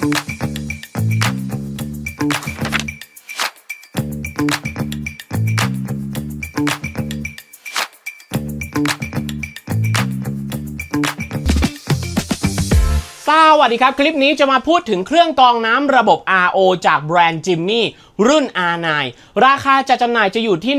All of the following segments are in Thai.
ส วัสดีครับ คลิปนี้จะมาพูดถึงเครื่องกรองน้ำระบบ RO จากแบรนด์จิมมี่รุ่น R9 ราคาจะจำหน่ายจะอยู่ที่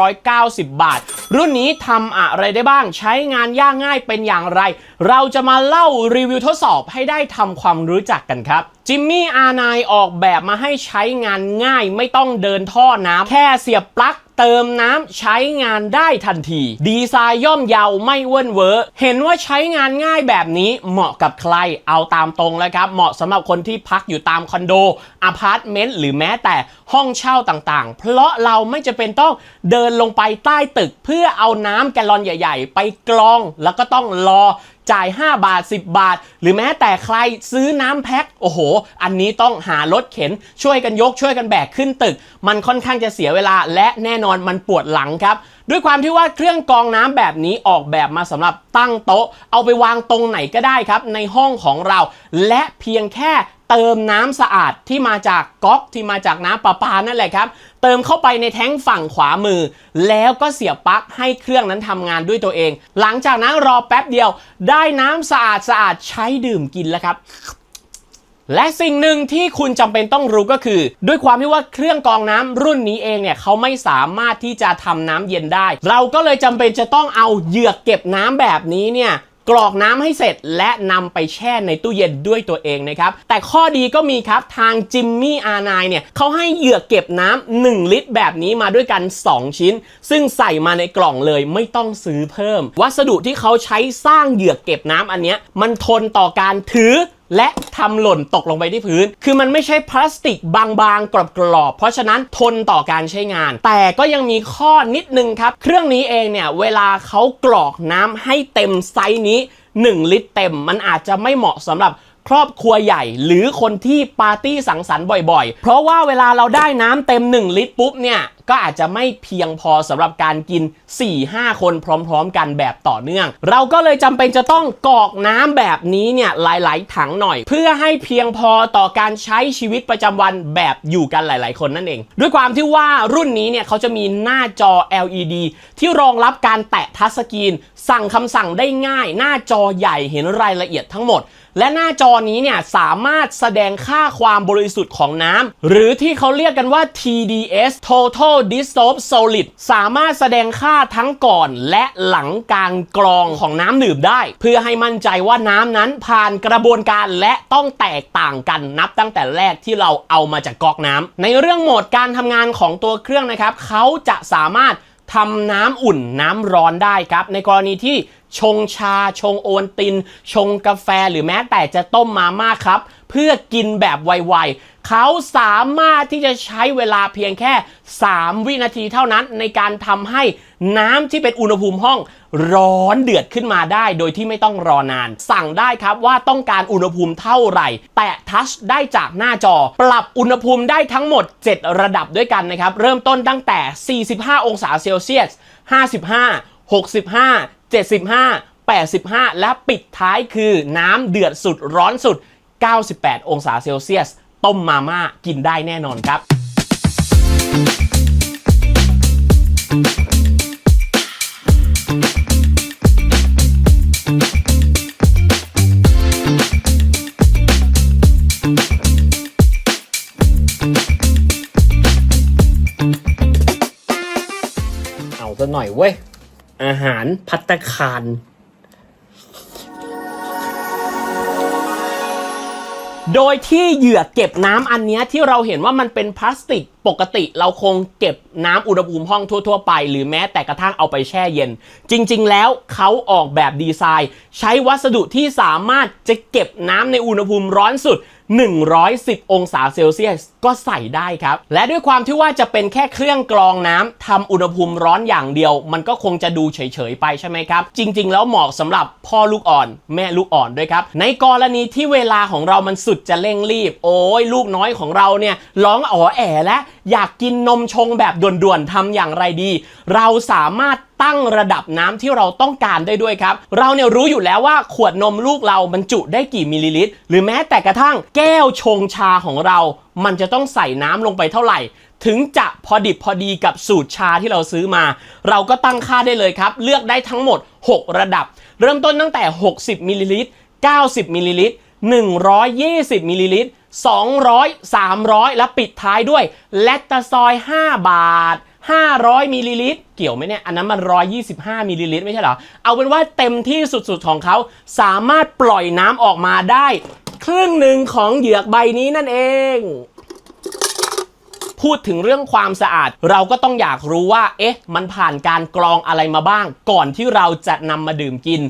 11,990 บาท รุ่นนี้ทำอะไรได้บ้างใช้งานยากง่ายเป็นอย่างไร เราจะมาเล่ารีวิวทดสอบให้ได้ทำความรู้จักกันครับจิมมี่ R9 ออกแบบมาให้ใช้งานง่ายไม่ต้องเดินท่อน้ำแค่เสียบปลั๊ก เติมน้ำใช้งานได้ทันที ดีไซน์ย่อมเยาวไม่เวิ้นเวอร์เห็นว่าใช้งานง่ายแบบนี้เหมาะกับใครเอาตามตรงแล้วครับ เหมาะสำหรับคนที่พักอยู่ตามคอนโดอพาร์ตเมนต์หรือแม้แต่ห้องเช่าต่างๆ เพราะเราไม่จะเป็นต้องเดินลงไปใต้ตึก เพื่อเอาน้ำแกลลอนใหญ่ ๆ ไปกรองแล้วก็ต้องรอ จ่าย 5 บาท 10 บาท หรือแม้แต่ใครซื้อน้ำแพ็คโอ้โห อันนี้ต้องหารถเข็น ช่วยกันยกช่วยกันแบกขึ้นตึก มันค่อนข้างจะเสียเวลาและแน่นอนมันปวดหลังครับด้วยความที่ว่าเครื่องกรองน้ำแบบนี้ออกแบบมาสำหรับตั้งโต๊ะ เอาไปวางตรงไหนก็ได้ครับ ในห้องของเรา และเพียงแค่ เติมน้ำสะอาดที่มาจากก๊อกที่มาจากน้ำประปานั่นแหละครับ เติมเข้าไปในแท้งฝั่งขวามือ แล้วก็เสียบปลั๊กให้เครื่องนั้นทำงานด้วยตัวเอง หลังจากนั้นรอแป๊บเดียว ได้น้ำสะอาดสะอาดใช้ดื่มกินแล้วครับและสิ่งหนึ่งที่คุณจำเป็นต้องรู้ก็คือ ด้วยความที่ว่าเครื่องกรองน้ำรุ่นนี้เองเนี่ยเขาไม่สามารถที่จะทำน้ำเย็นได้ เราก็เลยจำเป็นจะต้องเอาเหยือกเก็บน้ำแบบนี้เนี่ย กรอกน้ำให้เสร็จและนำไปแช่ในตู้เย็นด้วยตัวเองนะครับ แต่ข้อดีก็มีครับทางจิมมี่อาร์ไนเนี่ยเขาให้เหยือกเก็บน้ำ1ลิตรแบบนี้มาด้วยกัน 2 ชิ้น ซึ่งใส่มาในกล่องเลยไม่ต้องซื้อเพิ่ม วัสดุที่เขาใช้สร้างเหยือกเก็บน้ำอันเนี้ยมันทนต่อการถือและทำหล่นตกลงไปที่พื้น คือมันไม่ใช่พลาสติกบางๆ กรอบๆ เพราะฉะนั้นทนต่อการใช้งาน แต่ก็ยังมีข้อนิดนึงครับ เครื่องนี้เองเนี่ย เวลาเขากรอกน้ำให้เต็มไซส์นี้ 1 ลิตรเต็ม มันอาจจะไม่เหมาะสำหรับครอบครัวใหญ่หรือคนที่ปาร์ตี้สังสรรค์บ่อยๆ เพราะว่าเวลาเราได้น้ำเต็ม 1 ลิตรปุ๊บเนี่ยก็อาจจะไม่เพียงพอสำหรับการกิน 4-5 คนพร้อม ๆ กันแบบต่อเนื่อง เราก็เลยจำเป็นจะต้องกอกน้ำแบบนี้เนี่ยหลาย ๆ ถังหน่อย เพื่อให้เพียงพอต่อการใช้ชีวิตประจำวันแบบอยู่กันหลาย ๆ คนนั่นเอง ด้วยความที่ว่ารุ่นนี้เนี่ยเขาจะมีหน้าจอ LED ที่รองรับการแตะทัชสกรีน สั่งคำสั่งได้ง่าย หน้าจอใหญ่เห็นรายละเอียดทั้งหมดและหน้าจอนี้เนี่ยสามารถแสดงค่าความบริสุทธิ์ของน้ำหรือที่เขาเรียกกันว่า TDS Total d i s s o l v e Solid สามารถแสดงค่าทั้งก่อนและหลังการกรองของน้ำดื่มได้ เพื่อให้มั่นใจว่าน้ำนั้นผ่านกระบวนการและต้องแตกต่างกันนับตั้งแต่แรกที่เราเอามาจากก๊อกน้ำในเรื่องโหมดการทำงานของตัวเครื่องนะครับเขาจะสามารถทำน้ำอุ่นน้ำร้อนได้ครับ ในกรณีที่ ชงชา ชงโอนติน ชงกาแฟหรือแม้แต่จะต้มมาม่าครับ เพื่อกินแบบไวๆ เขาสามารถที่จะใช้เวลาเพียงแค่ 3 วินาทีเท่านั้นในการทำให้น้ำที่เป็นอุณหภูมิห้องร้อนเดือดขึ้นมาได้โดยที่ไม่ต้องรอนาน สั่งได้ครับว่าต้องการอุณหภูมิเท่าไหร่ แตะทัชได้จากหน้าจอ ปรับอุณหภูมิได้ทั้งหมด 7 ระดับด้วยกันนะครับ เริ่มต้นตั้งแต่ 45 องศาเซลเซียส 55 65 75 85 และปิดท้ายคือน้ำเดือดสุดร้อนสุด 98 องศาเซลเซียส ต้มมาม่ากินได้แน่นอนครับ เอาซะหน่อยเว้ย อาหารพัตตาคาร โดยที่เหยื่อเก็บน้ำอันเนี้ยที่เราเห็นว่ามันเป็นพลาสติก ปกติเราคงเก็บน้ำอุณหภูมิห้องทั่ว ๆ ไป หรือแม้แต่กระทั่งเอาไปแช่เย็น จริง ๆ แล้วเขาออกแบบดีไซน์ ใช้วัสดุที่สามารถจะเก็บน้ำในอุณหภูมิร้อนสุด 110 องศาเซลเซียสก็ใส่ได้ครับ และด้วยความที่ว่าจะเป็นแค่เครื่องกรองน้ำทำอุณหภูมิร้อนอย่างเดียว มันก็คงจะดูเฉย ๆ ไปใช่ไหมครับ จริง ๆ แล้วเหมาะสำหรับพ่อลูกอ่อนแม่ลูกอ่อนด้วยครับ ในกรณีที่เวลาของเรามันสุดจะเร่งรีบ โอ้ยลูกน้อยของเราเนี่ยร้องอ๋อแอแล้ว อยากกินนมชงแบบด่วนๆทำอย่างไรดี เราสามารถตั้งระดับน้ำที่เราต้องการได้ด้วยครับ เราเนี่ยรู้อยู่แล้วว่าขวดนมลูกเราบรรจุได้กี่มิลลิลิตร หรือแม้แต่กระทั่งแก้วชงชาของเรา มันจะต้องใส่น้ำลงไปเท่าไหร่ ถึงจะพอดิบพอดีกับสูตรชาที่เราซื้อมา เราก็ตั้งค่าได้เลยครับ เลือกได้ทั้งหมด 6 ระดับ เริ่มต้นตั้งแต่ 60มิลลิลิตร90มิลลิลิตร120มิลลิลิตร 200 300 แล้วปิดท้ายด้วยเลคตาซอย 5 บาท 500มิลลิลิตรเกี่ยวไหมเนี่ย อันนั้นมัน 125มิลลิลิตรไม่ใช่เหรอ เอาเป็นว่าเต็มที่สุดๆของเขาสามารถปล่อยน้ำออกมาได้ ครึ่งหนึ่งของเหยือกใบนี้นั่นเอง พูดถึงเรื่องความสะอาด เราก็ต้องอยากรู้ว่า เอ๊ะ มันผ่านการกรองอะไรมาบ้าง ก่อนที่เราจะนำมาดื่มกิน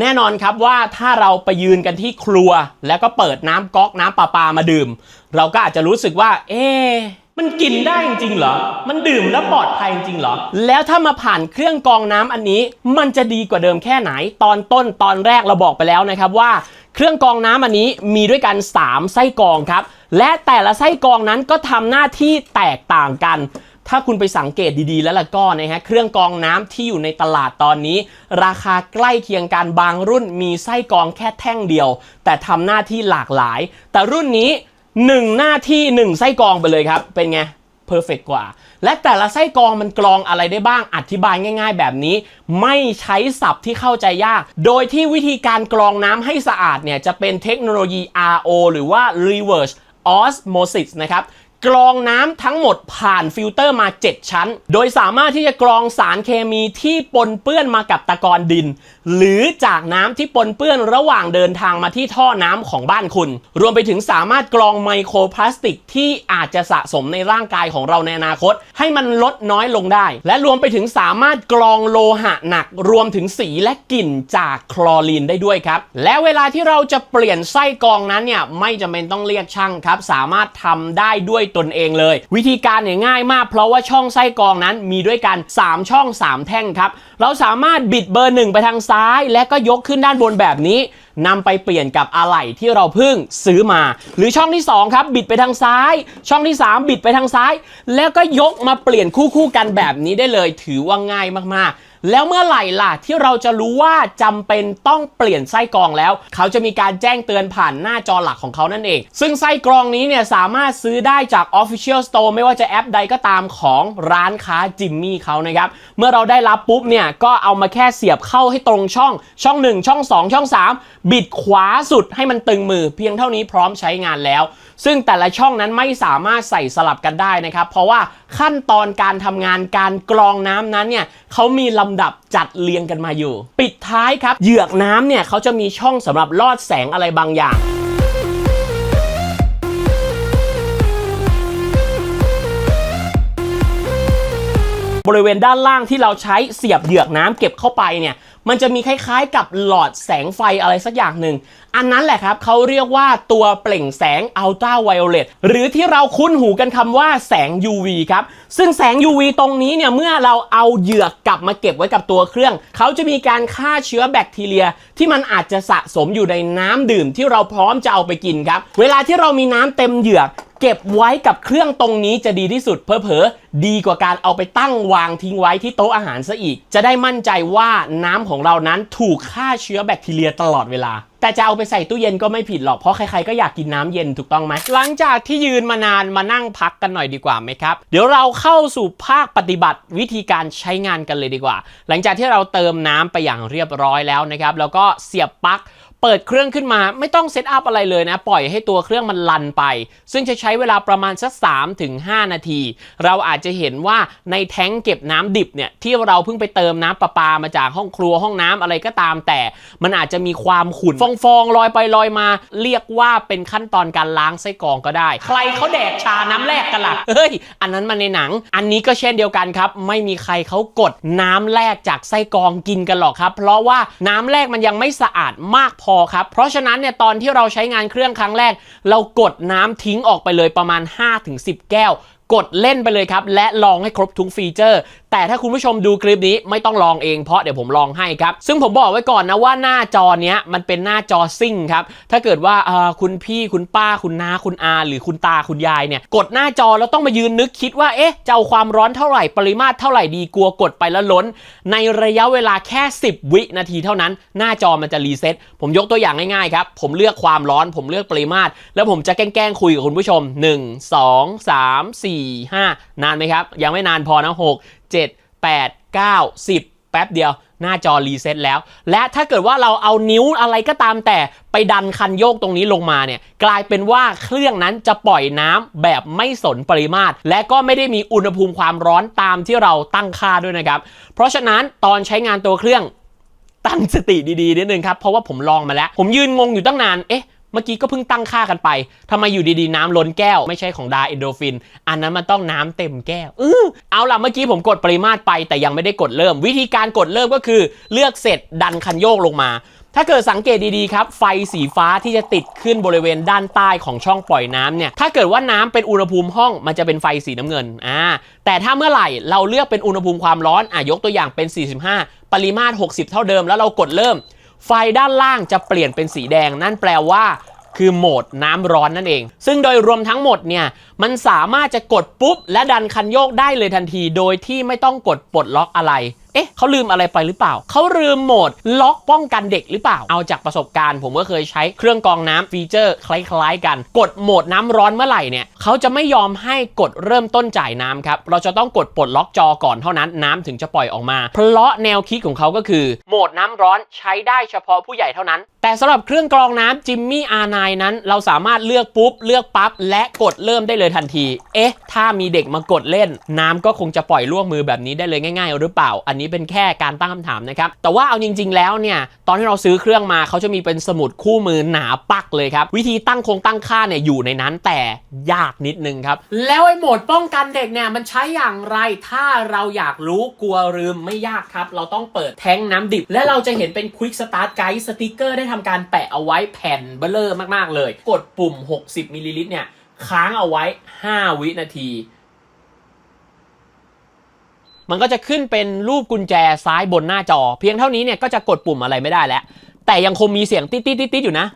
แน่นอนครับว่าถ้าเราไปยืนกันที่ครัว แล้วก็เปิดน้ำก๊อกน้ำประปามาดื่ม เราก็อาจจะรู้สึกว่า เอ๊ะ มันกินได้จริงๆเหรอ มันดื่มแล้วปลอดภัยจริงๆเหรอ แล้วถ้ามาผ่านเครื่องกรองน้ำอันนี้ มันจะดีกว่าเดิมแค่ไหน ตอนต้นตอนแรกเราบอกไปแล้วนะครับว่า เครื่องกรองน้ำอันนี้มีด้วยกัน 3 ไส้กรองครับ และแต่ละไส้กรองนั้นก็ทำหน้าที่แตกต่างกัน ถ้าคุณไปสังเกตดีๆแล้วล่ะก็นะฮะ เครื่องกรองน้ำที่อยู่ในตลาดตอนนี้ ราคาใกล้เคียงกันบางรุ่นมีไส้กรองแค่แท่งเดียว แต่ทำหน้าที่หลากหลาย แต่รุ่นนี้ หนึ่งหน้าที่หนึ่งไส้กรองไปเลยครับ เป็นไงเพอร์เฟกกว่า และแต่ละไส้กรองมันกรองอะไรได้บ้างอธิบายง่าย ๆ แบบนี้ ไม่ใช้ศัพท์ที่เข้าใจยาก โดยที่วิธีการกรองน้ำให้สะอาดเนี่ย จะเป็นเทคโนโลยี RO หรือว่า reverse osmosis นะครับ กรองน้ำทั้งหมดผ่านฟิลเตอร์มา 7 ชั้น โดยสามารถที่จะกรองสารเคมีที่ปนเปื้อนมากับตะกอนดิน หรือจากน้ำที่ปนเปื้อนระหว่างเดินทางมาที่ท่อน้ำของบ้านคุณ รวมไปถึงสามารถกรองไมโครพลาสติก ที่อาจจะสะสมในร่างกายของเราในอนาคต ให้มันลดน้อยลงได้ และรวมไปถึงสามารถกรองโลหะหนัก รวมถึงสีและกลิ่นจากคลอรีนได้ด้วยครับ และเวลาที่เราจะเปลี่ยนไส้กรองนั้นเนี่ยไม่จำเป็นต้องเรียกช่างครับ สามารถทำได้ด้วยตนเองเลย วิธีการเนี่ยง่ายมาก เพราะว่าช่องไส้กรองนั้นมีด้วยกัน 3 ช่อง 3 แท่งครับ เราสามารถบิดเบอร์หนึ่งไปทางซ้าย และก็ยกขึ้นด้านบนแบบนี้นำไปเปลี่ยนกับอะไหล่ที่เราเพิ่งซื้อมา หรือช่องที่ 2 ครับ บิดไปทางซ้าย ช่องที่ 3 บิดไปทางซ้าย แล้วก็ยกมาเปลี่ยนคู่ๆกันแบบนี้ได้เลย ถือว่าง่ายมากๆ แล้วเมื่อไหร่ล่ะที่เราจะรู้ว่าจำเป็นต้องเปลี่ยนไส้กรองแล้ว เขาจะมีการแจ้งเตือนผ่านหน้าจอหลักของเขานั่นเอง ซึ่งไส้กรองนี้เนี่ยสามารถซื้อได้จาก Official Store ไม่ว่าจะแอปใดก็ตามของร้านค้าจิมมี่เขานะครับ เมื่อเราได้รับปุ๊บเนี่ยก็เอามาแค่เสียบเข้าให้ตรงช่อง ช่อง 1 ช่อง 2 ช่อง 3 บิดขวาสุดให้มันตึงมือเพียงเท่านี้พร้อมใช้งานแล้ว ซึ่งแต่ละช่องนั้นไม่สามารถใส่สลับกันได้นะครับ เพราะว่า ขั้นตอนการทำงานการกรองน้ำนั้นเนี่ยเขามีลำดับจัดเรียงกันมาอยู่ ปิดท้ายครับ เหยือกน้ำเนี่ยเขาจะมีช่องสำหรับลอดแสงอะไรบางอย่างบริเวณด้านล่างที่เราใช้เสียบเหยือกน้ำเก็บเข้าไปเนี่ย มันจะมีคล้ายๆ กับหลอดแสงไฟอะไรสักอย่างหนึ่ง อันนั้นแหละครับเขาเรียกว่าตัวเปล่งแสงอัลตราไวโอเลตหรือที่เราคุ้นหูกันคำว่าแสง UV ครับ ซึ่งแสง UV ตรงนี้เนี่ย เมื่อเราเอาเหยือกกลับมาเก็บไว้กับตัวเครื่อง เขาจะมีการฆ่าเชื้อแบคทีเรีย ที่มันอาจจะสะสมอยู่ในน้ำดื่มที่เราพร้อมจะเอาไปกินครับ เวลาที่เรามีน้ำเต็มเหยือก เก็บไว้กับเครื่องตรงนี้จะดีที่สุดเพอเพอดีกว่าการเอาไปตั้งวางทิ้งไว้ที่โต๊ะอาหารซะอีก จะได้มั่นใจว่าน้ำของเรานั้นถูกฆ่าเชื้อแบคทีเรียตลอดเวลา แต่จะเอาไปใส่ตู้เย็นก็ไม่ผิดหรอกเพราะใครๆก็อยากกินน้ำเย็นถูกต้องไหมหลังจากที่ยืนมานานมานั่งพักกันหน่อยดีกว่าไหมครับ เดี๋ยวเราเข้าสู่ภาคปฏิบัติวิธีการใช้งานกันเลยดีกว่า หลังจากที่เราเติมน้ำไปอย่างเรียบร้อยแล้วนะครับแล้วก็เสียบปลั๊ก เปิดเครื่องขึ้นมาไม่ต้องเซตอัพอะไรเลยนะ ปล่อยให้ตัวเครื่องมันลันไป ซึ่งจะใช้เวลาประมาณสัก3ถึง5นาที เราอาจจะเห็นว่าในแท้งเก็บน้ำดิบเนี่ยที่เราเพิ่งไปเติมน้ำประปามาจากห้องครัวห้องน้ำอะไรก็ตาม แต่มันอาจจะมีความขุ่นฟองๆลอยไปลอยมา เรียกว่าเป็นขั้นตอนการล้างไส้กรองก็ได้ ใครเขาแดกชาน้ำแรกกันล่ะเฮ้ยอันนั้นมันในหนัง อันนี้ก็เช่นเดียวกันครับ ไม่มีใครเขากดน้ำแรกจากไส้กรองกินกันหรอกครับ เพราะว่าน้ำแรกมันยังไม่สะอาดมากพอครับ เพราะฉะนั้นเนี่ยตอนที่เราใช้งานเครื่องครั้งแรก เรากดน้ำทิ้งออกไปเลยประมาณ 5-10 แก้ว กดเล่นไปเลยครับ และลองให้ครบทุกฟีเจอร์ แต่ถ้าคุณผู้ชมดูคลิปนี้ไม่ต้องลองเองเพราะเดี๋ยวผมลองให้ครับ ซึ่งผมบอกไว้ก่อนนะว่าหน้าจอเนี้ยมันเป็นหน้าจอซิ่งครับ ถ้าเกิดว่าเออคุณพี่คุณป้าคุณน้าคุณอา หรือคุณตาคุณยายเนี่ยกดหน้าจอแล้วต้องมายืนนึกคิดว่าเอ๊ะจะเอาความร้อนเท่าไหร่ปริมาตรเท่าไหร่ดีกลัวกดไปแล้วล้น ในระยะเวลาแค่ 10 วินาทีเท่านั้น หน้าจอมันจะรีเซ็ตผมยกตัวอย่างง่ายๆครับผมเลือกความร้อน ผมเลือกปริมาตร แล้วผมจะแกล้งคุยกับคุณผู้ชม 1 2 3 4 5 นานไหมครับ ยังไม่นานพอนะ 6 7 8 9 10 แป๊บเดียวหน้าจอรีเซ็ตแล้ว และถ้าเกิดว่าเราเอานิ้วอะไรก็ตามแต่ไปดันคันโยกตรงนี้ลงมาเนี่ย กลายเป็นว่าเครื่องนั้นจะปล่อยน้ำแบบไม่สนปริมาตร และก็ไม่ได้มีอุณหภูมิความร้อนตามที่เราตั้งค่าด้วยนะครับ เพราะฉะนั้นตอนใช้งานตัวเครื่องตั้งสติดีๆนิดนึงครับ เพราะว่าผมลองมาแล้ว ผมยืนงงอยู่ตั้งนาน เอ๊ะ เมื่อกี้ก็เพิ่งตั้งค่ากันไปทำไมอยู่ดีๆ น้ำล้นแก้วไม่ใช่ของดาเอนโดฟิน อันนั้นมันต้องน้ำเต็มแก้วเออเอาล่ะเมื่อกี้ผมกดปริมาตรไปแต่ยังไม่ได้กดเริ่ม วิธีการกดเริ่มก็คือ เลือกเสร็จดันคันโยกลงมา ถ้าเกิดสังเกตดีๆครับ ไฟสีฟ้าที่จะติดขึ้นบริเวณด้านใต้ของช่องปล่อยน้ำเนี่ยถ้าเกิดว่าน้ำเป็นอุณหภูมิห้องมันจะเป็นไฟสีน้ำเงินอ่าแต่ถ้าเมื่อไหร่เราเลือกเป็นอุณหภูมิความร้อนอะยกตัวอย่างเป็น 45 ปริมาตร 60 เท่าเดิมแล้วเรากดเริ่ม ไฟด้านล่างจะเปลี่ยนเป็นสีแดง นั่นแปลว่าคือโหมดน้ำร้อนนั่นเอง ซึ่งโดยรวมทั้งหมดเนี่ย มันสามารถจะกดปุ๊บ และดันคันโยกได้เลยทันที โดยที่ไม่ต้องกดปลดล็อกอะไร เอ๊ะเขาลืมอะไรไปหรือเปล่า เขาลืมโหมดล็อกป้องกันเด็กหรือเปล่า เอาจากประสบการณ์ ผมก็เคยใช้เครื่องกรองน้ำฟีเจอร์คล้ายๆ กัน กดโหมดน้ำร้อนเมื่อไหร่เนี่ยเขาจะไม่ยอมให้กดเริ่มต้นจ่ายน้ำครับ เราจะต้องกดปลดล็อกจอก่อนเท่านั้นน้ำถึงจะปล่อยออกมา เพราะแนวคิดของเขาก็คือโหมดน้ำร้อนใช้ได้เฉพาะผู้ใหญ่เท่านั้น แต่สำหรับเครื่องกรองน้ำจิมมี่อาร์ไนนั้น เราสามารถเลือกปุ๊บเลือกปั๊บและกดเริ่มได้เลยทันที เอ๊ะ ถ้ามีเด็กมากดเล่น น้ำก็คงจะปล่อยล่วงมือแบบนี้ได้เลยง่าย ๆ หรือเปล่า อันนี้เป็นแค่การตั้งคำถามนะครับ แต่ว่าเอาจริง ๆ แล้วเนี่ย ตอนที่เราซื้อเครื่องมาเขาจะมีเป็นสมุดคู่มือหนาปักเลยครับ วิธีตั้งคงตั้งค่าเนี่ยอยู่ในนั้นแต่ยากนิดนึงครับ แล้วไอ้โหมดป้องกันเด็กเนี่ยมันใช้อย่างไร ถ้าเราอยากรู้กลัวลืมไม่ยากครับ เราต้องเปิดแท้งน้ำดิบ และเราจะเห็นเป็น Quick Start Guide สติกเกอร์ได้ทำการแปะเอาไว้แผ่นเบลเลอร์มากๆเลย กดปุ่ม 60มิลลิลิตรเนี่ย ค้างเอาไว้ 5 วินาที มันก็จะขึ้นเป็นรูปกุญแจซ้ายบนหน้าจอ เพียงเท่านี้เนี่ยก็จะกดปุ่มอะไรไม่ได้แล้ว แต่ยังคงมีเสียงติ๊ดติ๊ดติดติดอยู่นะ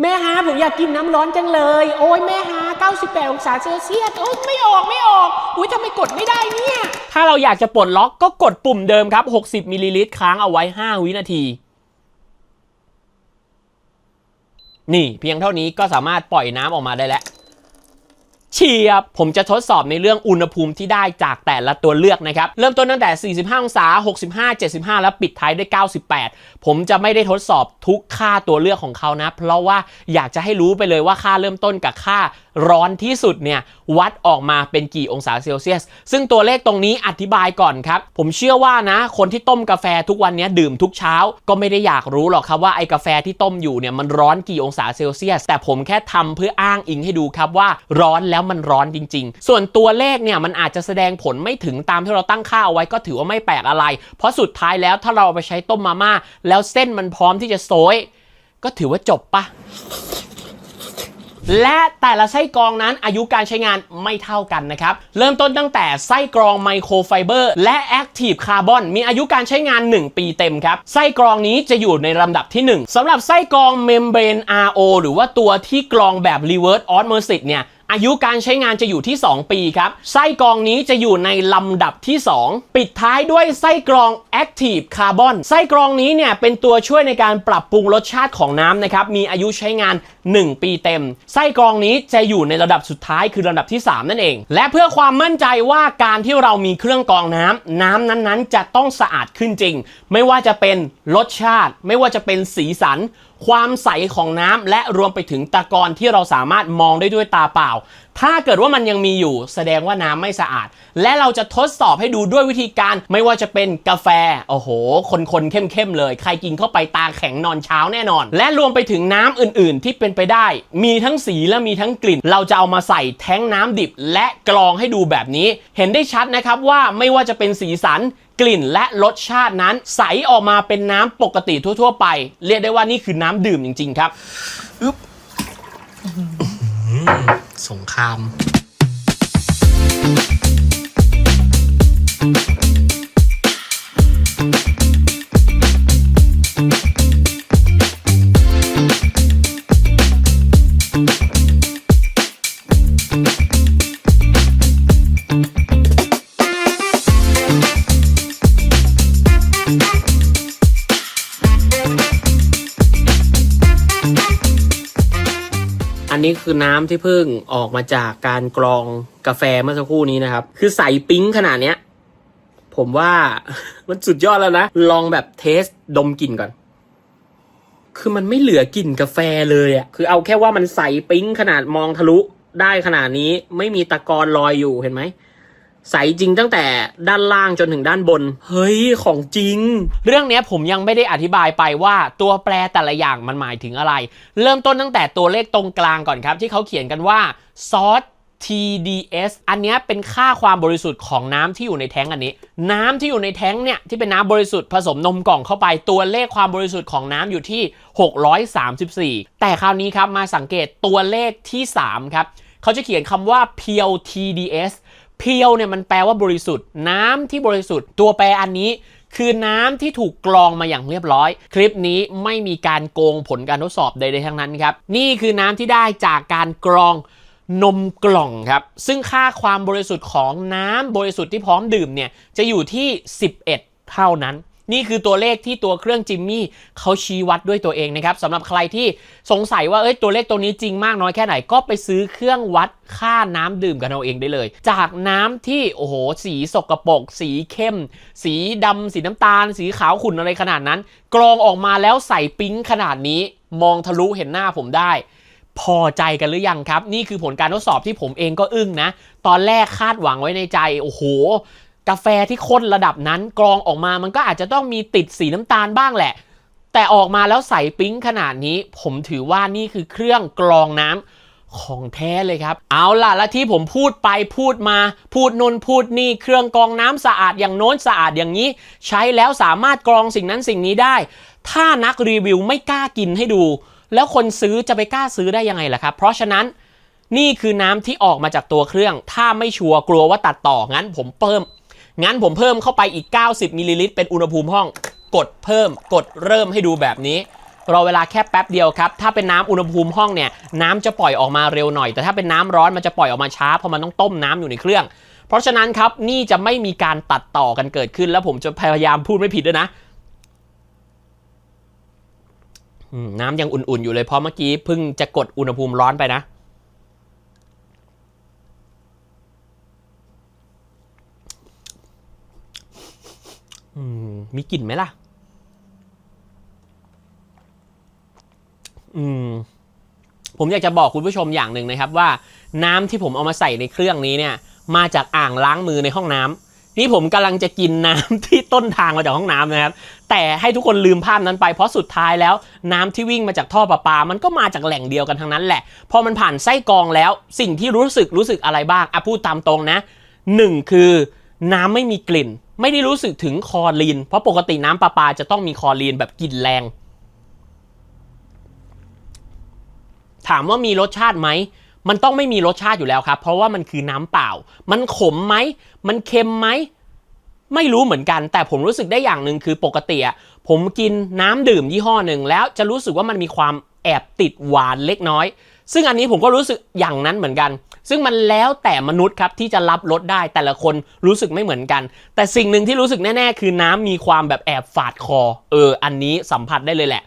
แม่ฮะผมอยากกินน้ำร้อนจังเลย โอ้ยแม่ฮะ98 องศาเซลเซียสโอ้ยไม่ออกไม่ออกอุ้ยทำไมกดไม่ได้เนี่ย ถ้าเราอยากจะปลดล็อกก็กดปุ่มเดิมครับ 60มิลลิลิตรค้างเอาไว้ 5 วินาทีนี่เพียงเท่านี้ก็สามารถปล่อยน้ำออกมาได้แล้ว เชียบ ผมจะทดสอบในเรื่องอุณหภูมิที่ได้จากแต่ละตัวเลือกนะครับ เริ่มต้นตั้งแต่ 45 องศา 65 75 แล้วปิดท้ายด้วย 98 ผมจะไม่ได้ทดสอบทุกค่าตัวเลือกของเขานะ เพราะว่าอยากจะให้รู้ไปเลยว่าค่าเริ่มต้นกับค่าร้อนที่สุดเนี่ยวัดออกมาเป็นกี่องศาเซลเซียส ซึ่งตัวเลขตรงนี้อธิบายก่อนครับ ผมเชื่อว่านะ คนที่ต้มกาแฟทุกวันนี้ดื่มทุกเช้า ก็ไม่ได้อยากรู้หรอกครับว่าไอ้กาแฟที่ต้มอยู่เนี่ยมันร้อนกี่องศาเซลเซียส แต่ผมแค่ทำเพื่ออ้างอิงให้ดูครับว่าร้อนแล้วมันร้อนจริง ๆ ส่วนตัวเลขเนี่ยมันอาจจะแสดงผลไม่ถึงตามที่เราตั้งค่าเอาไว้ก็ถือว่าไม่แปลกอะไร เพราะสุดท้ายแล้วถ้าเราเอาไปใช้ต้มมาม่าแล้วเส้นมันพร้อมที่จะโซยก็ถือว่าจบปะและแต่ละไส้กรองนั้นอายุการใช้งานไม่เท่ากันนะครับ เริ่มต้นตั้งแต่ไส้กรองไมโครไฟเบอร์และแอคทีฟคาร์บอนมีอายุการใช้งาน 1 ปีเต็มครับ ไส้กรองนี้จะอยู่ในลำดับที่ 1สำหรับไส้กรองเมมเบรน RO หรือว่าตัวที่กรองแบบ Reverse Osmosis เนี่ย อายุการใช้งานจะอยู่ที่ 2 ปีครับ ไส้กรองนี้จะอยู่ในลำดับที่ 2 ปิดท้ายด้วยไส้กรอง Active Carbon ไส้กรองนี้เนี่ยเป็นตัวช่วยในการปรับปรุงรสชาติของน้ำนะครับ มีอายุใช้งาน 1 ปีเต็ม ไส้กรองนี้จะอยู่ในระดับสุดท้ายคือระดับที่ 3 นั่นเอง และเพื่อความมั่นใจว่าการที่เรามีเครื่องกรองน้ำน้ำนั้นๆ จะต้องสะอาดขึ้นจริง ไม่ว่าจะเป็นรสชาติ ไม่ว่าจะเป็นสีสัน ความใสของน้ำและรวมไปถึงตะกอนที่เราสามารถมองได้ด้วยตาเปล่า ถ้าเกิดว่ามันยังมีอยู่ แสดงว่าน้ำไม่สะอาด และเราจะทดสอบให้ดูด้วยวิธีการ ไม่ว่าจะเป็นกาแฟ โอ้โห คนๆเข้มๆเลย ใครกินเข้าไปตาแข็งนอนเช้าแน่นอน และรวมไปถึงน้ำอื่นๆ ที่เป็นไปได้ มีทั้งสีและมีทั้งกลิ่น เราจะเอามาใส่แท้งน้ำดิบ และกรองให้ดูแบบนี้ เห็นได้ชัดนะครับว่าไม่ว่าจะเป็นสีสัน กลิ่นและรสชาตินั้น ใสออกมาเป็นน้ำปกติทั่ว ๆ ไป เรียกได้ว่านี่คือน้ำดื่มจริง ๆ ครับอึ๊บสงคราม คือน้ำที่เพิ่งออกมาจากการกรองกาแฟเมื่อสักครู่นี้นะครับ คือใส่ปิ้งขนาดเนี้ย ผมว่ามันสุดยอดแล้วนะ ลองแบบเทสดมกลิ่นก่อน คือมันไม่เหลือกลิ่นกาแฟเลยอะคือเอาแค่ว่ามันใส่ปิ้งขนาดมองทะลุได้ขนาดนี้ ไม่มีตะกอนลอยอยู่เห็นไหม ใสจริงตั้งแต่ด้านล่างจนถึงด้านบน เฮ้ย ของจริง เรื่องนี้ผมยังไม่ได้อธิบายไปว่าตัวแปรแต่ละอย่างมันหมายถึงอะไร เริ่มต้นตั้งแต่ตัวเลขตรงกลางก่อนครับ ที่เขาเขียนกันว่าซอส TDS อันนี้เป็นค่าความบริสุทธิ์ของน้ำที่อยู่ในแท้งอันนี้ น้ำที่อยู่ในแท้งเนี่ยที่เป็นน้ำบริสุทธิ์ผสมนมกล่องเข้าไปตัวเลขความบริสุทธิ์ของน้ำอยู่ที่ 634 แต่คราวนี้ครับมาสังเกตตัวเลขที่ 3 ครับ เขาจะเขียนคำว่า p u TDS เพียวเนี่ยมันแปลว่าบริสุทธิ์ น้ำที่บริสุทธิ์ ตัวแปรอันนี้คือน้ำที่ถูกกรองมาอย่างเรียบร้อย คลิปนี้ไม่มีการโกงผลการทดสอบใดๆทั้งนั้นครับ นี่คือน้ำที่ได้จากการกรองนมกล่องครับ ซึ่งค่าความบริสุทธิ์ของน้ำบริสุทธิ์ที่พร้อมดื่มเนี่ยจะอยู่ที่ 11 เท่านั้น นี่คือตัวเลขที่ตัวเครื่องจิมมี่เขาชี้วัดด้วยตัวเองนะครับสำหรับใครที่สงสัยว่าเอ้ยตัวเลขตัวนี้จริงมากน้อยแค่ไหนก็ไปซื้อเครื่องวัดค่าน้ำดื่มกันเอาเองได้เลย จากน้ำที่โอ้โหสีสกปรกสีเข้ม สีดำสีน้ำตาล สีขาวขุ่นอะไรขนาดนั้น กรองออกมาแล้วใส่ปิ๊งขนาดนี้มองทะลุเห็นหน้าผมได้พอใจกันหรือยังครับ นี่คือผลการทดสอบที่ผมเองก็อึ้งนะ ตอนแรกคาดหวังไว้ในใจ โอ้โห กาแฟที่ข้นระดับนั้นกรองออกมามันก็อาจจะต้องมีติดสีน้ำตาลบ้างแหละ แต่ออกมาแล้วใสปิ๊งขนาดนี้ ผมถือว่านี่คือเครื่องกรองน้ำของแท้เลยครับ เอาล่ะ และที่ผมพูดไปพูดมา พูดนนพูดนี่เครื่องกรองน้ำสะอาดอย่างโน้นสะอาดอย่างนี้ ใช้แล้วสามารถกรองสิ่งนั้นสิ่งนี้ได้ ถ้านักรีวิวไม่กล้ากินให้ดู แล้วคนซื้อจะไปกล้าซื้อได้ยังไงล่ะครับ เพราะฉะนั้นนี่คือน้ำที่ออกมาจากตัวเครื่อง ถ้าไม่ชัวร์กลัวว่าตัดต่องั้นผมเพิ่ม งั้นผมเพิ่มเข้าไปอีก 90มิลลิลิตรเป็นอุณหภูมิห้อง กดเพิ่ม กดเริ่มให้ดูแบบนี้รอเวลาแค่แป๊บเดียวครับ ถ้าเป็นน้ำอุณหภูมิห้องเนี่ยน้ำจะปล่อยออกมาเร็วหน่อย แต่ถ้าเป็นน้ำร้อนมันจะปล่อยออกมาช้าเพราะมันต้องต้มน้ำอยู่ในเครื่อง เพราะฉะนั้นครับนี่จะไม่มีการตัดต่อกันเกิดขึ้น แล้วผมจะพยายามพูดไม่ผิดด้วยนะน้ำยังอุ่นๆอยู่เลยเพราะเมื่อกี้เพิ่งจะกดอุณหภูมิร้อนไปนะ มีกลิ่นไหมล่ะ อืม ผมอยากจะบอกคุณผู้ชมอย่างหนึ่งนะครับ ว่าน้ำที่ผมเอามาใส่ในเครื่องนี้เนี่ย มาจากอ่างล้างมือในห้องน้ำนี่ผมกำลังจะกินน้ำที่ต้นทางมาจากห้องน้ำนะครับ แต่ให้ทุกคนลืมภาพนั้นไปเพราะสุดท้ายแล้ว น้ำที่วิ่งมาจากท่อประปา มันก็มาจากแหล่งเดียวกันทั้งนั้นแหละ พอมันผ่านไส้กรองแล้ว สิ่งที่รู้สึกรู้สึกอะไรบ้างอะพูดตามตรงนะหนึ่งคือ น้ำไม่มีกลิ่น ไม่ได้รู้สึกถึงคอรีน เพราะปกติน้ำประปาจะต้องมีคอรีนแบบกลิ่นแรง ถามว่ามีรสชาติไหมมันต้องไม่มีรสชาติอยู่แล้วครับ เพราะว่ามันคือน้ำเปล่า มันขมไหม มันเค็มไหม ไม่รู้เหมือนกัน แต่ผมรู้สึกได้อย่างหนึ่งคือปกติอะผมกินน้ำดื่มยี่ห้อหนึ่งแล้วจะรู้สึกว่ามันมีความแอบติดหวานเล็กน้อย ซึ่งอันนี้ผมก็รู้สึกอย่างนั้นเหมือนกัน ซึ่งมันแล้วแต่มนุษย์ครับที่จะรับรสได้แต่ละคนรู้สึกไม่เหมือนกัน แต่สิ่งหนึ่งที่รู้สึกแน่ ๆ คือน้ำมีความแบบแอบฝาดคอ เออ อันนี้สัมผัสได้เลยแหละ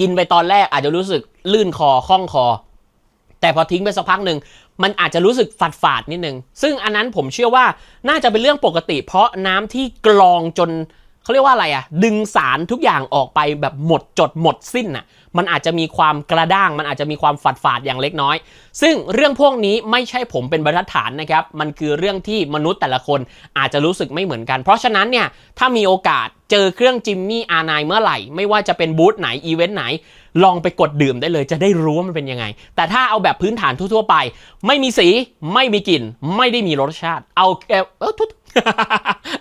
กินไปตอนแรกอาจจะรู้สึกลื่นคอคล่องคอ แต่พอทิ้งไปสักพักหนึ่งมันอาจจะรู้สึกฝาดฝาดนิดนึงซึ่งอันนั้นผมเชื่อว่าน่าจะเป็นเรื่องปกติ เพราะน้ำที่กรองจน เขาเรียกว่าอะไรอะดึงสารทุกอย่างออกไปแบบหมดจดหมดสิ้นน่ะมันอาจจะมีความกระด้าง มันอาจจะมีความฝาดฝาดๆอย่างเล็กน้อย ซึ่งเรื่องพวกนี้ไม่ใช่ผมเป็นบรรทัดฐานนะครับ มันคือเรื่องที่มนุษย์แต่ละคนอาจจะรู้สึกไม่เหมือนกัน เพราะฉะนั้นเนี่ย ถ้ามีโอกาสเจอเครื่องจิมมี่อาร์ไนเมื่อไหร่ ไม่ว่าจะเป็นบูธไหน อีเวนต์ไหน ลองไปกดดื่มได้เลยจะได้รู้ว่ามันเป็นยังไง แต่ถ้าเอาแบบพื้นฐานทั่วๆไป ไม่มีสี ไม่มีกลิ่น ไม่ได้มีรสชาติ เอาเออเ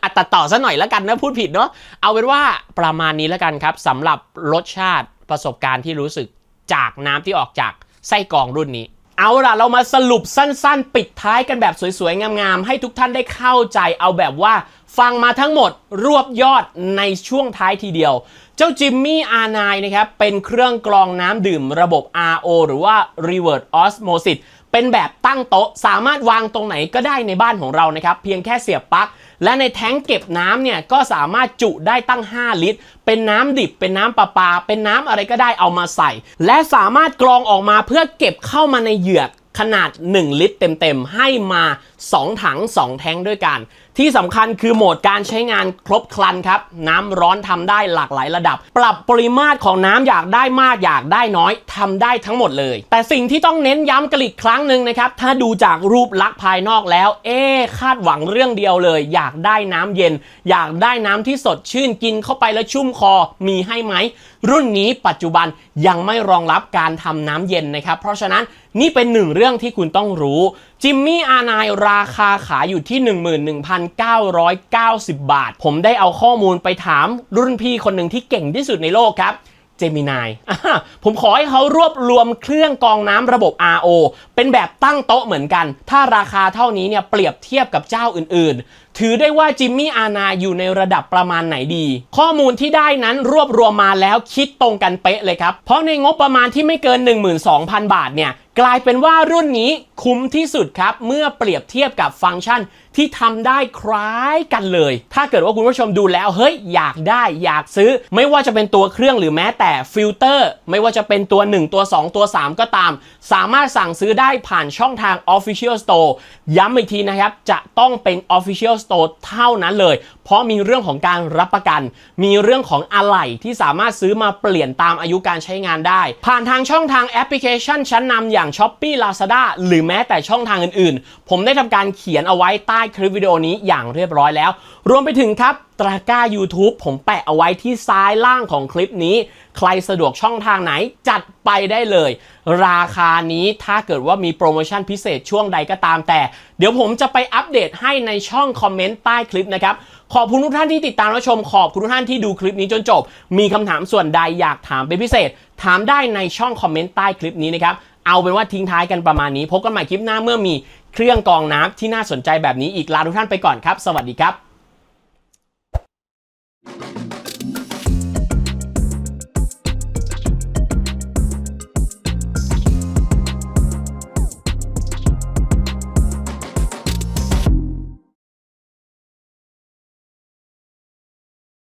อัตัดต่อซะหน่อยแล้วกันนะพูดผิดเนาะเอาเป็นว่าประมาณนี้แล้วกันครับสำหรับรสชาติประสบการณ์ที่รู้สึกจากน้ำที่ออกจากไส้กรองรุ่นนี้ เอาล่ะเรามาสรุปสั้นๆ ปิดท้ายกันแบบสวยๆ งามๆ ให้ทุกท่านได้เข้าใจเอาแบบว่าฟังมาทั้งหมดรวบยอดในช่วงท้ายทีเดียว เจ้าจิมมี่ R9 นะครับ เป็นเครื่องกรองน้ำดื่มระบบ RO หรือว่า Reverse Osmosis เป็นแบบตั้งโต๊ะ สามารถวางตรงไหนก็ได้ในบ้านของเรานะครับ เพียงแค่เสียบปลั๊กและในแท้งเก็บน้ำเนี่ยก็สามารถจุได้ตั้ง 5 ลิตร เป็นน้ำดิบ เป็นน้ำประปา เป็นน้ำอะไรก็ได้เอามาใส่ และสามารถกรองออกมาเพื่อเก็บเข้ามาในเหยือก ขนาด 1 ลิตรเต็มๆ ให้มา 2 ถัง 2 แท้งด้วยกัน ที่สำคัญคือโหมดการใช้งานครบครันครับ น้ำร้อนทำได้หลากหลายระดับ ปรับปริมาตรของน้ำอยากได้มากอยากได้น้อยทำได้ทั้งหมดเลย แต่สิ่งที่ต้องเน้นย้ำกันอีกครั้งหนึ่งนะครับ ถ้าดูจากรูปลักษณ์ภายนอกแล้ว เอ๊คาดหวังเรื่องเดียวเลย อยากได้น้ำเย็น อยากได้น้ำที่สดชื่นกินเข้าไปแล้วชุ่มคอมีให้ไหมรุ่นนี้ปัจจุบันยังไม่รองรับการทำน้ำเย็นนะครับ เพราะฉะนั้น นี่เป็นหนึ่งเรื่องที่คุณต้องรู้จิมมี่อานายราคาขายอยู่ที่ 11,990 บาท ผมได้เอาข้อมูลไปถามรุ่นพี่คนหนึ่งที่เก่งที่สุดในโลกครับเจมินายผมขอให้เขารวบรวมเครื่องกรองน้ำระบบ RO เป็นแบบตั้งโต๊ะเหมือนกัน ถ้าราคาเท่านี้เนี่ยเปรียบเทียบกับเจ้าอื่นๆ ถือได้ว่าจิมมี่อานาอยู่ในระดับประมาณไหนดี ข้อมูลที่ได้นั้นรวบรวมมาแล้วคิดตรงกันเป๊ะเลยครับ เพราะในงบประมาณที่ไม่เกิน 12,000 บาทเนี่ยกลายเป็นว่ารุ่นนี้คุ้มที่สุดครับ เมื่อเปรียบเทียบกับฟังก์ชันที่ทำได้คล้ายกันเลย ถ้าเกิดว่าคุณผู้ชมดูแล้ว เฮ้ย อยากได้อยากซื้อ ไม่ว่าจะเป็นตัวเครื่องหรือแม้แต่ฟิลเตอร์ ไม่ว่าจะเป็นตัว 1 ตัว 2 ตัว 3 ก็ตาม สามารถสั่งซื้อได้ผ่านช่องทาง Official Store ย้ำอีกทีนะครับ จะต้องเป็น Official Store เท่านั้นเลย เพราะมีเรื่องของการรับประกัน มีเรื่องของอะไหล่ที่สามารถซื้อมาเปลี่ยนตามอายุการใช้งานได้ ผ่านทางช่องทางแอปพลิเคชันชั้นนำอย่าง Shopee Lazada หรือแม้แต่ช่องทางอื่นๆ ผมได้ทำการเขียนเอาไว้ใต้คลิปวิดีโอนี้อย่างเรียบร้อยแล้ว รวมไปถึงครับตราก้า YouTube ผมแปะเอาไว้ที่ซ้ายล่างของคลิปนี้ ใครสะดวกช่องทางไหนจัดไปได้เลย ราคานี้ถ้าเกิดว่ามีโปรโมชั่นพิเศษช่วงใดก็ตามแต่ เดี๋ยวผมจะไปอัปเดตให้ในช่องคอมเมนต์ใต้คลิปนะครับ ขอบคุณทุกท่านที่ติดตามรับชม ขอบคุณทุกท่านที่ดูคลิปนี้จนจบ มีคำถามส่วนใดอยากถามเป็นพิเศษ ถามได้ในช่องคอมเมนต์ใต้คลิปนี้นะครับ เอาเป็นว่าทิ้งท้ายกันประมาณนี้ พบกันใหม่คลิปหน้าเมื่อมีเครื่องกรองน้ำที่น่าสนใจแบบนี้อีกลาทุกท่านไปก่อนครับ สวัสดีครับ